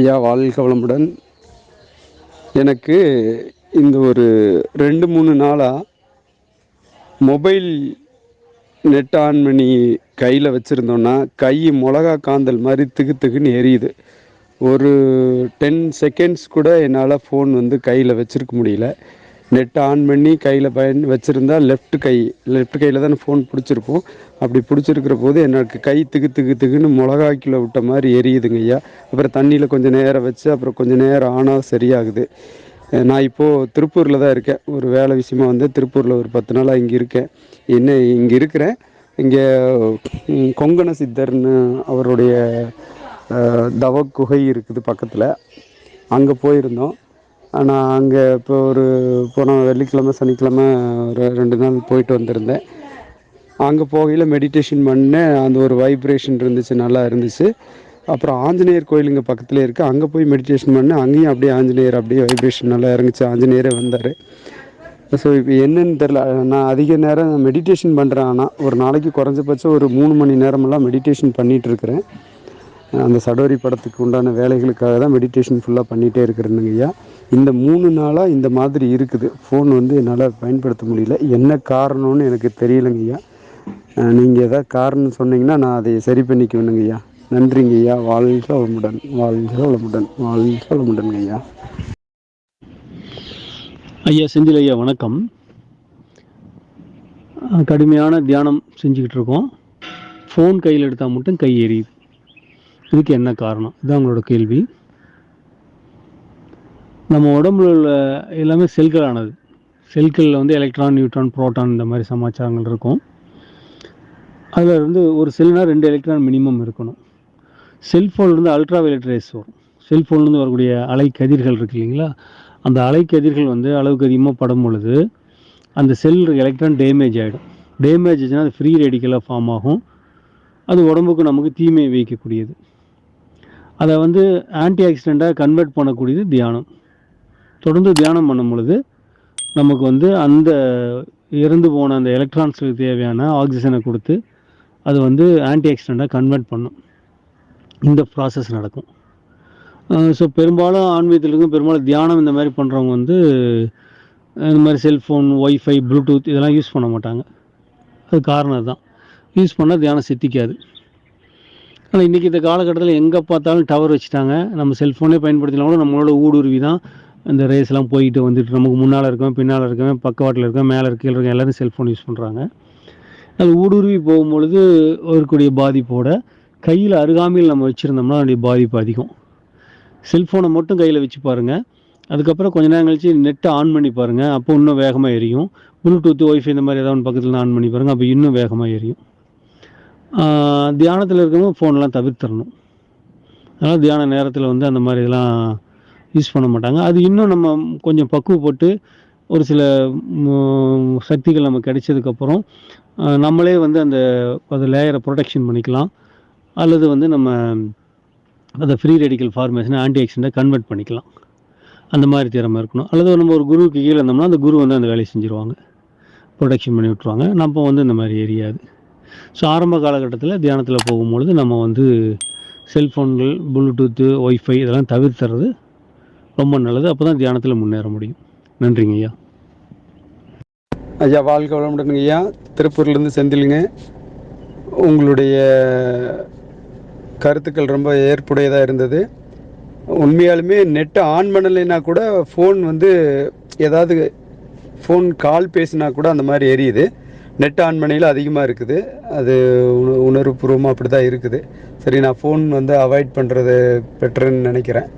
ஐயா வாழ்க வளமுடன் எனக்கு இந்த ஒரு ரெண்டு மூணு நாளாக மொபைல் நெட் ஆன் பண்ணி கையில் வச்சுருந்தோன்னா கை மிளகா காந்தல் மாதிரி திகு திகுன்னு எரியுது. ஒரு டென் செகண்ட்ஸ் கூட என்னால் ஃபோன் வந்து கையில் வச்சுருக்க முடியல. நெட் ஆன் பண்ணி கையில் பயன் வச்சுருந்தா லெஃப்ட் கை லெஃப்ட் கையில் தான் ஃபோன் பிடிச்சிருப்போம் அப்படி பிடிச்சிருக்கிற போது எனக்கு கை திகு திகு திகுன்னு மிளகா கிலோ விட்ட மாதிரி எரியுதுங்க ஐயா. அப்புறம் தண்ணியில் கொஞ்சம் நேரம் வச்சு அப்புறம் கொஞ்சம் நேரம் ஆனால் சரியாகுது. நான் இப்போது திருப்பூரில் தான் இருக்கேன். ஒரு வேலை விஷயமா வந்து திருப்பூரில் ஒரு பத்து நாளாக இங்கே இருக்கேன். என்ன இங்கே இருக்கிறேன். இங்கே கொங்கண சித்தர்னு அவருடைய தவ குகை இருக்குது பக்கத்தில். அங்கே போயிருந்தோம். ஆனால் அங்கே இப்போ ஒரு போன வெள்ளிக்கிழமை சனிக்கிழமை ஒரு ரெண்டு நாள் போயிட்டு வந்திருந்தேன். அங்கே போகையில் மெடிடேஷன் பண்ணேன். அந்த ஒரு வைப்ரேஷன் இருந்துச்சு நல்லா இருந்துச்சு. அப்புறம் ஆஞ்சநேயர் கோயில் இங்கே பக்கத்துலேயே இருக்குது அங்கே போய் மெடிடேஷன் பண்ணேன். அங்கேயும் அப்படியே ஆஞ்சநேயர் அப்படியே வைப்ரேஷன் நல்லா இறங்குச்சு. ஆஞ்சநேயரே வந்தார். ஸோ இப்போ என்னன்னு தெரில நான் அதிக நேரம் மெடிடேஷன் பண்ணுறேன் ஆனால் ஒரு நாளைக்கு குறைஞ்சபட்சம் ஒரு மூணு மணி நேரமெல்லாம் மெடிடேஷன் பண்ணிகிட்டு இருக்கிறேன். அந்த சடோரி படத்துக்கு உண்டான வேலைகளுக்காக தான் மெடிடேஷன் ஃபுல்லாக பண்ணிகிட்டே இருக்கிறேனுங்க ஐயா. இந்த மூணு நாளாக இந்த மாதிரி இருக்குது. ஃபோன் வந்து என்னால் பயன்படுத்த முடியல. என்ன காரணம்னு எனக்கு தெரியலைங்க ஐயா. நீங்கள் எதாவது காரணம் சொன்னீங்கன்னா நான் அதை சரி பண்ணிக்குவேனுங்க ஐயா. நன்றிங்க ஐயா. வாழ்க வளமுடன். வாழ்க வளமுடன். வாழ்க வளமுடன் ஐயா. ஐயா செந்தில் ஐயா வணக்கம். கடுமையான தியானம் செஞ்சுக்கிட்டு இருக்கோம். ஃபோன் கையில் எடுத்தால் மட்டும் கை எரியுது. இதுக்கு என்ன காரணம்? இதுதான் உங்களோட கேள்வி. நம்ம உடம்புல உள்ள எல்லாமே செல்களானது. செல்களில் வந்து எலக்ட்ரான் நியூட்ரான் புரோட்டான் இந்த மாதிரி சமாச்சாரங்கள் இருக்கும். அதில் வந்து ஒரு செல்னால் ரெண்டு எலக்ட்ரான் மினிமம் இருக்கணும். செல்ஃபோன்லேருந்து அல்ட்ரா வயலட் ரேஸ் வரும். செல்ஃபோன்லேருந்து வரக்கூடிய அலை கதிர்கள் இருக்கு இல்லைங்களா? அந்த அலை கதிர்கள் வந்து அளவுக்கு அதிகமாக படும் பொழுது அந்த செல் எலக்ட்ரான் டேமேஜ் ஆகிடும் டேமேஜ் ஆச்சுன்னா அது ஃப்ரீ ரெடிக்கலாக ஃபார்ம் ஆகும். அது உடம்புக்கு நமக்கு தீமை வைக்கக்கூடியது அதை வந்து ஆன்டி ஆக்சிடெண்ட்டாக கன்வெர்ட் பண்ணக்கூடியது தியானம். தொடர்ந்து தியானம் பண்ணும் பொழுது நமக்கு வந்து அந்த இறந்து போன அந்த எலக்ட்ரான்ஸுக்கு தேவையான ஆக்சிஜனை கொடுத்து அது வந்து ஆன்டி ஆக்சிடெண்ட்டாக கன்வெர்ட் பண்ணும். இந்த ப்ராசஸ் நடக்கும். ஸோ பெரும்பாலும் ஆன்மீகத்தில் இருக்கும் பெரும்பாலும் தியானம் இந்த மாதிரி பண்ணுறவங்க வந்து இந்த மாதிரி செல்ஃபோன் ஒய்ஃபை ப்ளூடூத் இதெல்லாம் யூஸ் பண்ண மாட்டாங்க. அது காரணம் தான் யூஸ் பண்ணால் தியானம் சித்திக்காது. ஆனால் இன்றைக்கி இந்த காலகட்டத்தில் எங்கே பார்த்தாலும் டவர் வச்சுட்டாங்க. நம்ம செல்ஃபோனே பயன்படுத்தினா கூட நம்மளோட ஊடுருவி தான் இந்த ரேஸ்லாம் போயிட்டு வந்துட்டு நமக்கு முன்னால் இருக்கவன் பின்னால் இருக்கவன் பக்கவாட்டில் இருக்கவன் மேலே இருக்க கீழே இருக்க எல்லாரும் செல்ஃபோன் யூஸ் பண்ணுறாங்க அது ஊடுருவி போகும்பொழுது இருக்கக்கூடிய பாதிப்போட கையில் அருகாமையில் நம்ம வச்சுருந்தோம்னா அதனுடைய பாதிப்பு அதிகம். செல்ஃபோனை மட்டும் கையில் வச்சு பாருங்கள் அதுக்கப்புறம் கொஞ்ச நேரம் கழிச்சு நெட்டை ஆன் பண்ணி பாருங்கள் அப்போ இன்னும் வேகமாக எரியும். ப்ளூடூத் ஒய்ஃபை இந்த மாதிரி ஏதாவது ஒன்று பக்கத்தில் ஆன் பண்ணி பாருங்கள் அப்போ இன்னும் வேகமாக எரியும். தியானத்தில் இருக்கிறவங்க ஃபோன்லாம் தவிர்த்திடணும். அதனால் தியான நேரத்தில் வந்து அந்த மாதிரி இதெல்லாம் யூஸ் பண்ண மாட்டாங்க. அது இன்னும் நம்ம கொஞ்சம் பக்குவப்பட்டு ஒரு சில சக்திகள் நமக்கு கிடைச்சதுக்கப்புறம் நம்மளே வந்து அந்த அது லேயரை ப்ரொடெக்ஷன் பண்ணிக்கலாம். அல்லது வந்து நம்ம அதை ஃப்ரீ ரெடிக்கல் ஃபார்மேஷனை ஆன்டி ஆக்சிடெண்ட்டை கன்வெர்ட் பண்ணிக்கலாம். அந்த மாதிரி திறமை இருக்கணும். அல்லது நம்ம ஒரு குருவுக்கு கீழே இருந்தோம்னா அந்த குரு வந்து அந்த வேலையை செஞ்சுருவாங்க. ப்ரொடெக்ஷன் பண்ணி விட்ருவாங்க நம்ம வந்து இந்த மாதிரி எரியாது ஸோ ஆரம்ப காலகட்டத்தில் தியானத்தில் போகும்பொழுது நம்ம வந்து செல்ஃபோன்கள் ப்ளூடூத்து ஒய்ஃபை இதெல்லாம் தவிர்த்துறது ரொம்ப நல்லது. அப்போ தான் தியானத்தில் முன்னேற முடியும். நன்றிங்க ஐயா. ஐயா வாழ்க வளமுடனுங்க ஐயா. திருப்பூர்லேருந்து செந்திலுங்க. உங்களுடைய கருத்துக்கள் ரொம்ப ஏற்புடையதாக இருந்தது. உண்மையாலுமே நெட்டை ஆன் பண்ணலைன்னா கூட ஃபோன் வந்து ஏதாவது ஃபோன் கால் பேசினா கூட அந்த மாதிரி எரியுது. நெட் ஆன் பண்ணையில் அதிகமாக இருக்குது. அது உண உணர்வுபூர்வமாக அப்படி தான் இருக்குது. சரி நான் ஃபோன் வந்து அவாய்ட் பண்ணுறது பெட்டர்ன்னு நினைக்கிறேன்.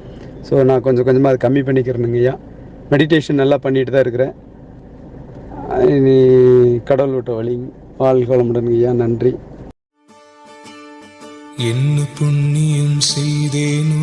ஸோ நான் கொஞ்சம் கொஞ்சமாக அதை கம்மி பண்ணிக்கிறேனுங்க ஐயா. மெடிடேஷன் நல்லா பண்ணிட்டு தான் இருக்கிறேன். இனி கடவுள் விட்ட வழி வாழ்க வளமுடன் ஐயா. நன்றி. என்ன புண்ணியம் செய்தேனோ